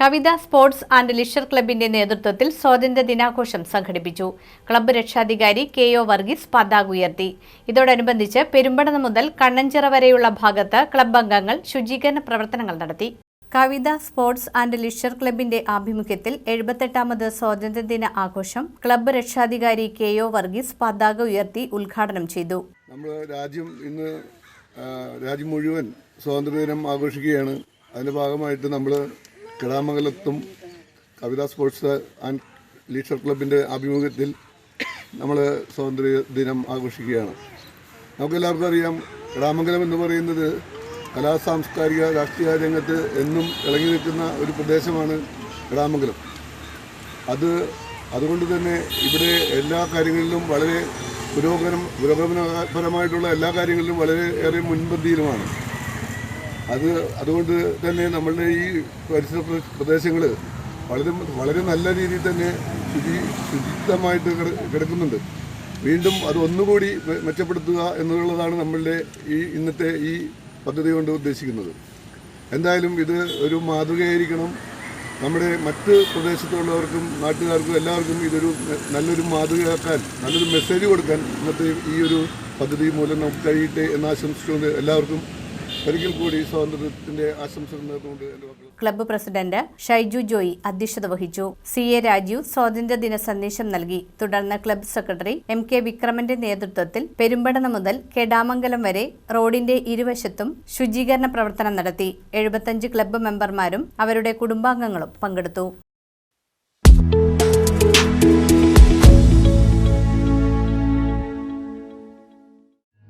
Kavitha sports and leisure ക്ലബിന്റെ നേതൃത്വത്തിൽ സ്വാതന്ത്ര്യ ദിനാഘോഷം സംഘടിപ്പിച്ചു. ക്ലബ്ബ് രക്ഷാധികാരി കെ ഒ വർഗീസ് പതാക ഉയർത്തി ഇതോടനുബന്ധിച്ച് പെരുമ്പടന മുതൽ കണ്ണഞ്ചിറ വരെയുള്ള ഭാഗത്ത് ക്ലബ്ബ് അംഗങ്ങൾ ശുചീകരണ പ്രവർത്തനങ്ങൾ നടത്തി. കവിത സ്പോർട്സ് ആൻഡ് ലിഷർ ക്ലബിന്റെ ആഭിമുഖ്യത്തിൽ എഴുപത്തെട്ടാമത് സ്വാതന്ത്ര്യദിന ആഘോഷം ക്ലബ്ബ് രക്ഷാധികാരി കെ ഒ വർഗീസ് പതാക ഉയർത്തി ഉദ്ഘാടനം ചെയ്തു. നമ്മൾ രാജ്യം ഇന്ന് രാജ്യം മുഴുവൻ സ്വാതന്ത്ര്യദിനം ആഘോഷിക്കുകയാണ്. അതിന്റെ ഭാഗമായിട്ട് നമ്മൾ കിടാമംഗലത്തും കവിത സ്പോർട്സ് ആൻഡ് ലീഷർ ക്ലബിന്റെ ആഭിമുഖ്യത്തിൽ നമ്മൾ സ്വാതന്ത്ര്യ ദിനം ആഘോഷിക്കുകയാണ്. നമുക്കെല്ലാവർക്കും അറിയാം കിടാമംഗലം എന്ന് പറയുന്നത് കലാ സാംസ്കാരിക രാഷ്ട്രീയ രംഗത്ത് എന്നും ഇളങ്ങി നിൽക്കുന്ന ഒരു പ്രദേശമാണ് കിടാമംഗലം അത് അതുകൊണ്ട് തന്നെ ഇവിടെ എല്ലാ കാര്യങ്ങളിലും വളരെ പുരോഗമനം പുരോഗമനപരമായിട്ടുള്ള എല്ലാ കാര്യങ്ങളിലും വളരെ ഏറെ മുൻപന്തിയിലുമാണ്. അത് അതുകൊണ്ട് തന്നെ നമ്മളുടെ ഈ പരിസര പ്രദേശങ്ങൾ വളരെ വളരെ നല്ല രീതിയിൽ തന്നെ ശുചി ശുചിത്വമായിട്ട് കിടക്കുന്നുണ്ട്. വീണ്ടും അത് ഒന്നുകൂടി മെച്ചപ്പെടുത്തുക എന്നുള്ളതാണ് നമ്മളുടെ ഈ ഇന്നത്തെ ഈ പദ്ധതി കൊണ്ട് ഉദ്ദേശിക്കുന്നത്. എന്തായാലും ഇത് ഒരു മാതൃകയായിരിക്കണം. നമ്മുടെ മറ്റ് പ്രദേശത്തുള്ളവർക്കും നാട്ടുകാർക്കും എല്ലാവർക്കും ഇതൊരു നല്ലൊരു മാതൃകയാക്കാൻ നല്ലൊരു മെസ്സേജ് കൊടുക്കാൻ ഇന്നത്തെ ഈ ഒരു പദ്ധതി മൂലം നമുക്ക് കഴിയട്ടെ എന്ന് ആശംസിച്ചുകൊണ്ട് എല്ലാവർക്കും ഒരിക്കൽ കൂടി സ്വാതന്ത്ര്യത്തിന്റെ ആശംസകൾ നേർന്നുകൊണ്ട് ക്ലബ്ബ് പ്രസിഡന്റ് ഷൈജു ജോയി അധ്യക്ഷത വഹിച്ചു. സി എ രാജീവ് സ്വാതന്ത്ര്യദിന സന്ദേശം നൽകി. തുടർന്ന് ക്ലബ്ബ് സെക്രട്ടറി എം കെ വിക്രമന്റെ നേതൃത്വത്തിൽ പെരുമ്പടന മുതൽ കെടാമംഗലം വരെ റോഡിന്റെ ഇരുവശത്തും ശുചീകരണ പ്രവർത്തനം നടത്തി. എഴുപത്തഞ്ച് ക്ലബ്ബ് മെമ്പർമാരും അവരുടെ കുടുംബാംഗങ്ങളും പങ്കെടുത്തു.